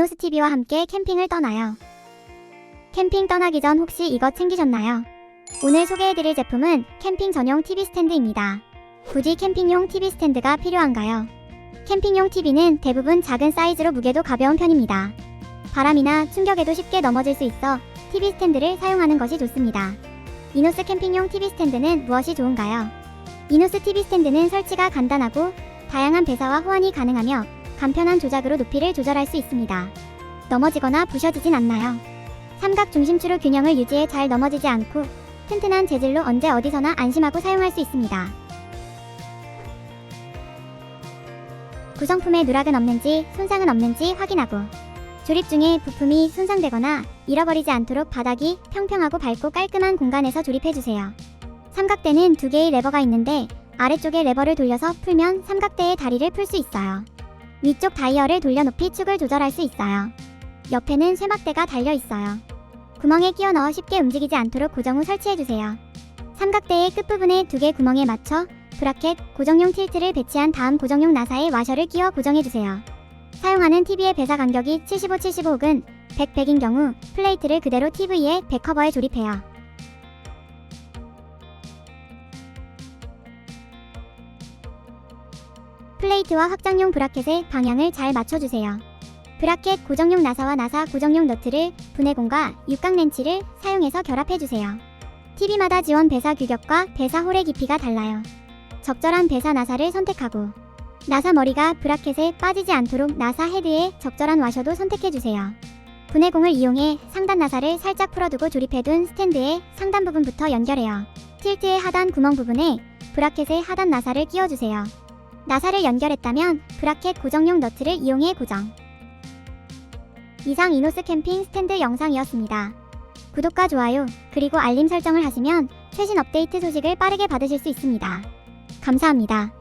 이노스TV와 함께 캠핑을 떠나요. 캠핑 떠나기 전 혹시 이거 챙기셨나요? 오늘 소개해드릴 제품은 캠핑 전용 TV 스탠드입니다. 굳이 캠핑용 TV 스탠드가 필요한가요? 캠핑용 TV는 대부분 작은 사이즈로 무게도 가벼운 편입니다. 바람이나 충격에도 쉽게 넘어질 수 있어 TV 스탠드를 사용하는 것이 좋습니다. 이노스 캠핑용 TV 스탠드는 무엇이 좋은가요? 이노스 TV 스탠드는 설치가 간단하고 다양한 배사와 호환이 가능하며 간편한 조작으로 높이를 조절할 수 있습니다. 넘어지거나 부셔지진 않나요? 삼각 중심추로 균형을 유지해 잘 넘어지지 않고 튼튼한 재질로 언제 어디서나 안심하고 사용할 수 있습니다. 구성품에 누락은 없는지 손상은 없는지 확인하고 조립 중에 부품이 손상되거나 잃어버리지 않도록 바닥이 평평하고 밝고 깔끔한 공간에서 조립해주세요. 삼각대는 두 개의 레버가 있는데 아래쪽에 레버를 돌려서 풀면 삼각대의 다리를 풀 수 있어요. 위쪽 다이얼을 돌려 높이 축을 조절할 수 있어요. 옆에는 쇠막대가 달려 있어요. 구멍에 끼워 넣어 쉽게 움직이지 않도록 고정 후 설치해주세요. 삼각대의 끝부분에 두 개 구멍에 맞춰 브라켓, 고정용 틸트를 배치한 다음 고정용 나사에 와셔를 끼워 고정해주세요. 사용하는 TV의 배사 간격이 75, 75 혹은 100, 100인 경우 플레이트를 그대로 TV에 백커버에 조립해요. 플레이트와 확장용 브라켓의 방향을 잘 맞춰주세요. 브라켓 고정용 나사와 나사 고정용 너트를 분해공과 육각 렌치를 사용해서 결합해주세요. TV마다 지원 배사 규격과 배사 홀의 깊이가 달라요. 적절한 배사 나사를 선택하고 나사 머리가 브라켓에 빠지지 않도록 나사 헤드에 적절한 와셔도 선택해주세요. 분해공을 이용해 상단 나사를 살짝 풀어두고 조립해둔 스탠드의 상단 부분부터 연결해요. 틸트의 하단 구멍 부분에 브라켓의 하단 나사를 끼워주세요. 나사를 연결했다면 브라켓 고정용 너트를 이용해 고정. 이상 이노스 캠핑 스탠드 영상이었습니다. 구독과 좋아요, 그리고 알림 설정을 하시면 최신 업데이트 소식을 빠르게 받으실 수 있습니다. 감사합니다.